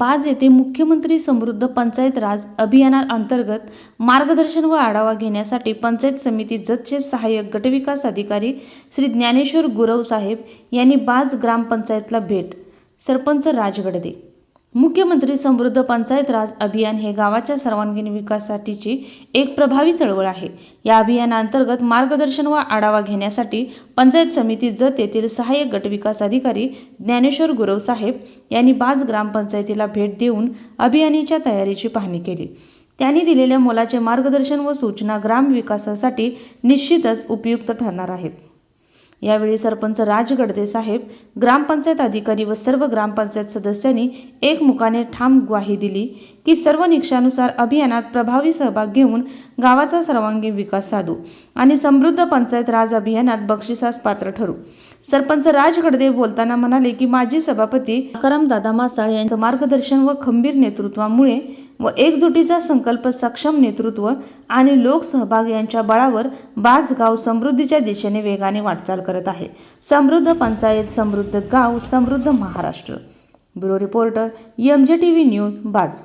बाज येथे मुख्यमंत्री समृद्ध पंचायत राज अभियानाअंतर्गत मार्गदर्शन व आढावा घेण्यासाठी पंचायत समिती जतचे सहाय्यक गटविकास अधिकारी श्री ज्ञानेश्वर गुरव साहेब यांनी बाज ग्रामपंचायतला भेट. सरपंच राजगडदे मुख्यमंत्री समृद्ध पंचायत राज अभियान हे गावाच्या सर्वांगीण विकासासाठीची एक प्रभावी चळवळ आहे. या अभियानाअंतर्गत मार्गदर्शन व आढावा घेण्यासाठी पंचायत समिती जत येथील सहाय्यक गटविकास अधिकारी ज्ञानेश्वर गुरव साहेब यांनी बाज ग्रामपंचायतीला भेट देऊन अभियानाच्या तयारीची पाहणी केली. त्यांनी दिलेल्या मोलाचे मार्गदर्शन व सूचना ग्रामविकासासाठी निश्चितच उपयुक्त ठरणार आहेत. यावेळी सरपंच राज साहेब ग्रामपंचायत अधिकारी व सर्व ग्रामपंचायत सदस्यांनी एकमुखाने ठाम ग्वाही दिली की सर्व निकषानुसार अभियानात प्रभावी सहभाग घेऊन गावाचा सर्वांगीण विकास साधू आणि समृद्ध पंचायत राज अभियानात बक्षिसास पात्र ठरू. सरपंच राज गडदे बोलताना म्हणाले की माजी सभापती दादा मासाळ यांचं मार्गदर्शन व खंबीर नेतृत्वामुळे व एकजुटीचा संकल्प सक्षम नेतृत्व आणि लोकसहभाग यांच्या बळावर बाज गाव समृद्धीच्या दिशेने वेगाने वाटचाल करत आहे. समृद्ध पंचायत समृद्ध गाव समृद्ध Maharashtra. Bureau reporter M J T V news बाज.